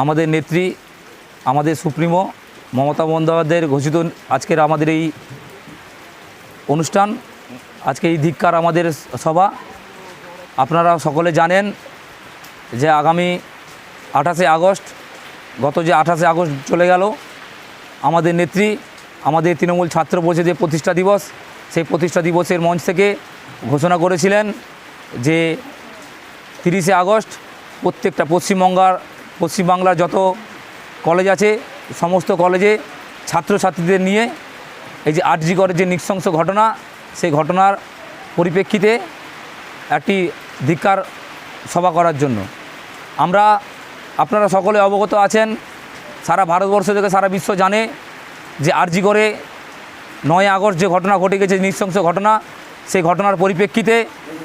আমাদের নেত্রী, আমাদের সুপ্রিমো মমতা বন্দ্যোপাধ্যায়ের ঘোষিত আজকের আমাদের এই অনুষ্ঠান, আজকে এই ধিক্কার আমাদের সভা। আপনারা সকলে জানেন যে আগামী আঠাশে আগস্ট, গত যে আঠাশে আগস্ট চলে গেল, আমাদের নেত্রী, আমাদের তৃণমূল ছাত্র পরিষদের প্রতিষ্ঠা দিবস, সেই প্রতিষ্ঠা দিবসের মঞ্চ থেকে ঘোষণা করেছিলেন যে তিরিশে আগস্ট প্রত্যেকটা পশ্চিমবঙ্গার পশ্চিমবাংলার যত কলেজ আছে, সমস্ত কলেজে ছাত্রছাত্রীদের নিয়ে এই যে আরজিগড়ের যে নৃশংস ঘটনা, সেই ঘটনার পরিপ্রেক্ষিতে একটি ধিক্কার সভা করার জন্য। আমরা, আপনারা সকলে অবগত আছেন, সারা ভারতবর্ষ থেকে সারা বিশ্ব জানে যে আরজিগড়ে নয় আগস্ট যে ঘটনা ঘটে গেছে, নৃশংস ঘটনা, সেই ঘটনার পরিপ্রেক্ষিতে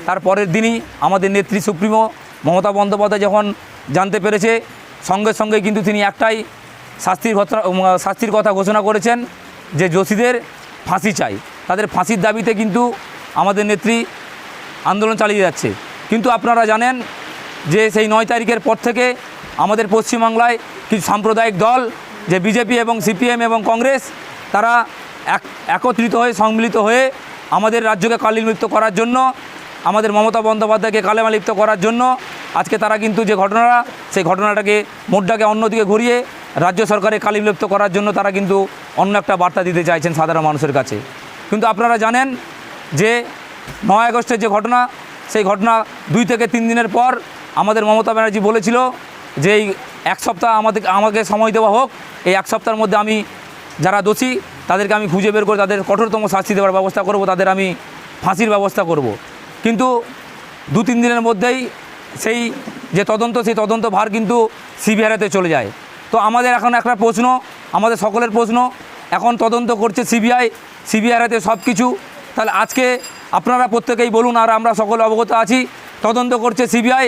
তার পরের দিনই আমাদের নেত্রী সুপ্রিমো মমতা বন্দ্যোপাধ্যায় যখন জানতে পেরেছে। সঙ্গে সঙ্গে কিন্তু তিনি একটাই শাস্তির ঘটনা শাস্তির কথা ঘোষণা করেছেন যে দোষীদের ফাঁসি চাই। তাদের ফাঁসির দাবিতে কিন্তু আমাদের নেত্রী আন্দোলন চালিয়ে যাচ্ছে। কিন্তু আপনারা জানেন যে সেই নয় তারিখের পর থেকে আমাদের পশ্চিমবাংলায় কিছু সাম্প্রদায়িক দল, যে বিজেপি এবং সিপিএম এবং কংগ্রেস, তারা এক, একত্রিত হয়ে, সম্মিলিত হয়ে আমাদের রাজ্যকে কালিমলিপ্ত করার জন্য আমাদের মমতা বন্দ্যোপাধ্যায়কে কালেমালিপ্ত করার জন্য আজকে তারা কিন্তু যে ঘটনাটা, সেই ঘটনাটাকে, মোডটাকে অন্যদিকে ঘুরিয়ে রাজ্য সরকারে কালিমলিপ্ত করার জন্য তারা কিন্তু অন্য একটা বার্তা দিতে চাইছেন সাধারণ মানুষের কাছে। কিন্তু আপনারা জানেন যে নয় আগস্টের যে ঘটনা, সেই ঘটনা দুই থেকে তিন দিনের পর আমাদের মমতা ব্যানার্জি বলেছিল যে এই এক সপ্তাহ আমাদের, আমাকে সময় দেওয়া হোক, এই এক সপ্তাহের মধ্যে আমি যারা দোষী, তাদেরকে আমি খুঁজে বের করে তাদের কঠোরতম শাস্তি দেওয়ার ব্যবস্থা করব, তাদের আমি ফাঁসির ব্যবস্থা করব। কিন্তু দু তিন দিনের মধ্যেই সেই যে তদন্ত, সেই তদন্ত ভার কিন্তু সিবিআইতে চলে যায়। তো আমাদের এখন একটা প্রশ্ন, আমাদের সকলের প্রশ্ন, এখন তদন্ত করছে সিবিআই সিবিআইতে সব কিছু। তাহলে আজকে আপনারা প্রত্যেকেই বলুন, আর আমরা সকলে অবগত আছি, তদন্ত করছে সিবিআই,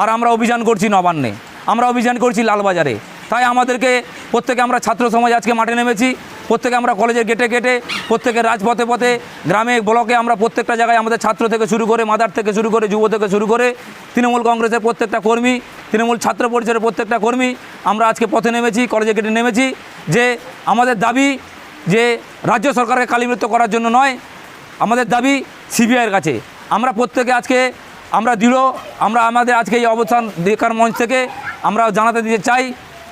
আর আমরা অভিযান করছি নবান্নে। আমরা অভিযান করছি লালবাজারে। তাই আমাদেরকে, প্রত্যেকে আমরা ছাত্র সমাজ আজকে মাঠে নেমেছি। প্রত্যেকে আমরা কলেজের গেটে গেটে, প্রত্যেকে রাজপথে পথে, গ্রামে, ব্লকে আমরা প্রত্যেকটা জায়গায় আমাদের ছাত্র থেকে শুরু করে, মাদার থেকে শুরু করে, যুব থেকে শুরু করে, তৃণমূল কংগ্রেসের প্রত্যেকটা কর্মী, তৃণমূল ছাত্র পরিষদের প্রত্যেকটা কর্মী, আমরা আজকে পথে নেমেছি কলেজে গেটে নেমেছি, যে আমাদের দাবি যে রাজ্য সরকারকে কালিমৃত করার জন্য নয়, আমাদের দাবি সিবিআইয়ের কাছে। আমরা প্রত্যেকে আজকে, আমরা দৃঢ়, আমরা আমাদের আজকে এই অবস্থান দেখার মঞ্চ থেকে আমরা জানাতে দিতে চাই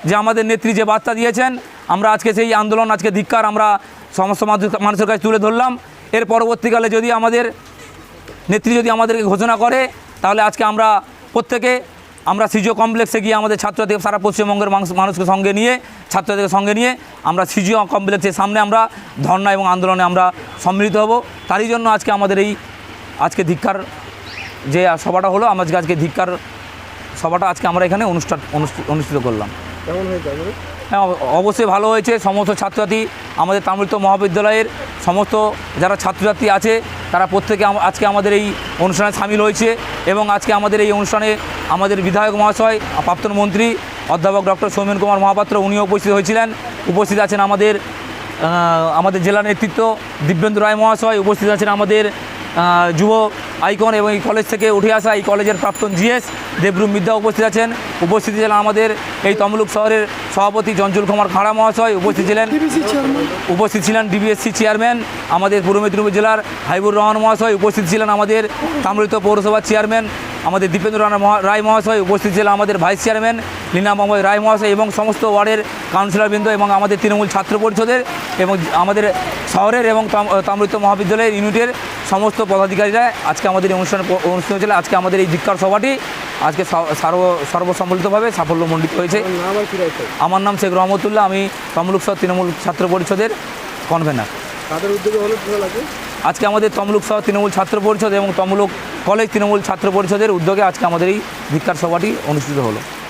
যে আমাদের নেত্রী যে বার্তা দিয়েছেন আমরা আজকে সেই আন্দোলন, আজকে ধিক্কার আমরা সমস্ত মানুষের কাছে তুলে ধরলাম। এর পরবর্তীকালে যদি আমাদের নেত্রী যদি আমাদেরকে ঘোষণা করে, তাহলে আজকে আমরা প্রত্যেকে, আমরা সিজিও কমপ্লেক্সে গিয়ে আমাদের ছাত্রদের সারা পশ্চিমবঙ্গের মানুষ মানুষকে সঙ্গে নিয়ে, ছাত্রদের সঙ্গে নিয়ে আমরা সিজিও কমপ্লেক্সের সামনে আমরা ধর্ণা এবং আন্দোলনে আমরা সম্মিলিত হব। তারই জন্য আজকে আমাদের এই আজকে ধিক্ষার যে সভাটা হলো, আমরা আজকে ধিক্ষার সভাটা আজকে আমরা এখানে অনুষ্ঠান অনুষ্ঠিত করলাম। হ্যাঁ অবশ্যই ভালো হয়েছে। সমস্ত ছাত্রছাত্রী আমাদের তামিলিত মহাবিদ্যালয়ের সমস্ত যারা ছাত্রছাত্রী আছে, তারা প্রত্যেকে আজকে আমাদের এই অনুষ্ঠানে সামিল হয়েছে এবং আজকে আমাদের এই অনুষ্ঠানে আমাদের বিধায়ক মহাশয়, প্রাক্তন মন্ত্রী, অধ্যাপক ডক্টর সৌমেন কুমার মহাপাত্র উনিও উপস্থিত হয়েছিলেন। উপস্থিত আছেন আমাদের আমাদের জেলা নেতৃত্ব দিব্যেন্দু রায় মহাশয়, উপস্থিত আছেন আমাদের যুব আইকন এবং এই কলেজ থেকে উঠে আসা এই কলেজের প্রাক্তন জিএস দেবরুম মিদ্যা উপস্থিত আছেন। উপস্থিত ছিলেন আমাদের এই তমলুক শহরের সভাপতি চঞ্চল কুমার খাড়া মহাশয়। উপস্থিত ছিলেন উপস্থিত ছিলেন ডিবিএসসি চেয়ারম্যান আমাদের পূর্ব মেদিনীপুর জেলার হাইবুর রহমান মহাশয়। উপস্থিত ছিলেন আমাদের তাম্রিত পৌরসভার চেয়ারম্যান আমাদের দীপেন্দ্র রায় মহাশয়। উপস্থিত ছিলেন আমাদের ভাইস চেয়ারম্যান লীনা মোহাম্মদ রায় মহাশয় এবং সমস্ত ওয়ার্ডের কাউন্সিলরবৃন্দ এবং আমাদের তৃণমূল ছাত্র পরিষদের এবং আমাদের শহরের এবং তাম- তাম্রিত মহাবিদ্যালয়ের ইউনিটের সমস্ত পদাধিকারীরা আজকে আমাদের এই অনুষ্ঠানে অনুষ্ঠিত হয়েছিল। আজকে আমাদের এই ধিক্কার সভাটি আজকে সর্ব সর্বসম্মিলিতভাবে সাফল্যমণ্ডিত হয়েছে। আমার নাম শেখ রহমতুল্লাহ। আমি তমলুক শহর তৃণমূল ছাত্র পরিষদের কনভেনার তাদের উদ্যোগে হলো আজকে? আমাদের তমলুক শহর তৃণমূল ছাত্র পরিষদ এবং তমলুক কলেজ তৃণমূল ছাত্র পরিষদের উদ্যোগে আজকে আমাদের এই ধিক্কার সভাটি অনুষ্ঠিত হলো।